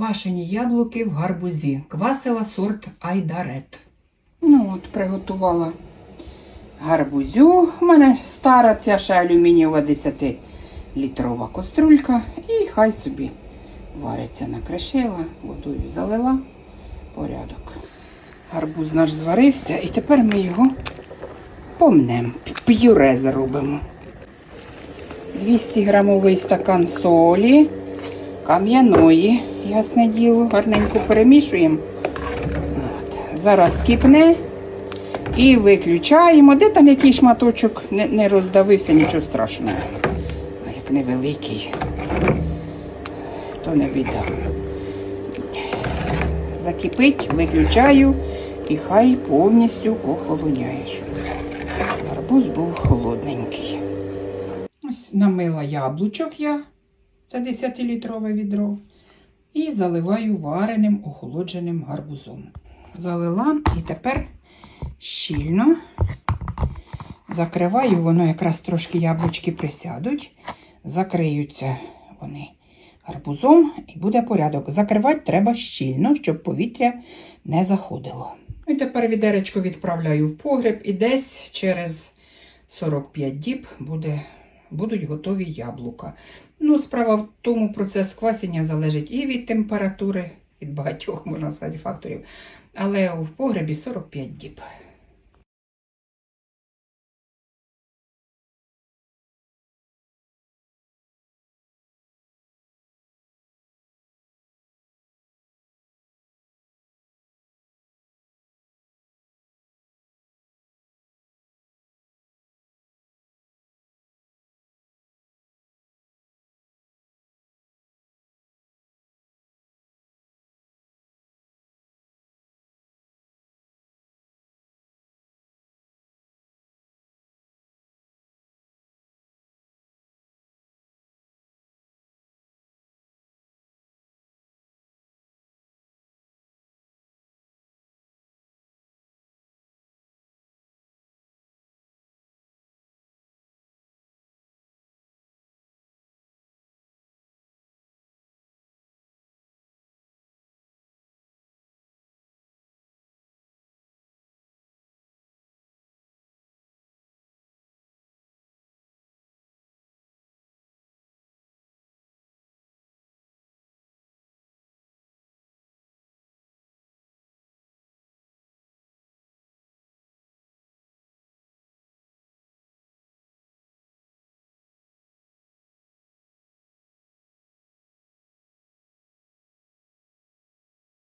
Квашені яблуки в гарбузі. Квасила сорт Айдарет. Ну от, приготувала гарбузю. У мене стара ця ще алюмінієва 10-літрова каструлька. І хай собі вариться накришила, водою залила. Порядок. Гарбуз наш зварився і тепер ми його помнем. П'юре зробимо. 200 грамовий стакан солі, кам'яної, ясне діло, гарненько перемішуємо. От. Зараз кипне і виключаємо. Де там який шматочок не, не роздавився, нічого страшного. А як невеликий, то не біда. Закипить, виключаю і хай повністю охолоняє. щоб Гарбуз був холодненький. Ось намила яблучок я, це 10-літрове відро, і заливаю вареним охолодженим гарбузом. Залила і тепер щільно закриваю, воно якраз трошки яблучки присядуть, закриються вони гарбузом і буде порядок. Закривати треба щільно, щоб повітря не заходило. І тепер відеречко відправляю в погреб і десь через 45 діб буде, будуть готові яблука. Ну, справа в тому, процес квасення залежить і від температури, від багатьох, можна сказати, факторів. Але в погребі 45 діб.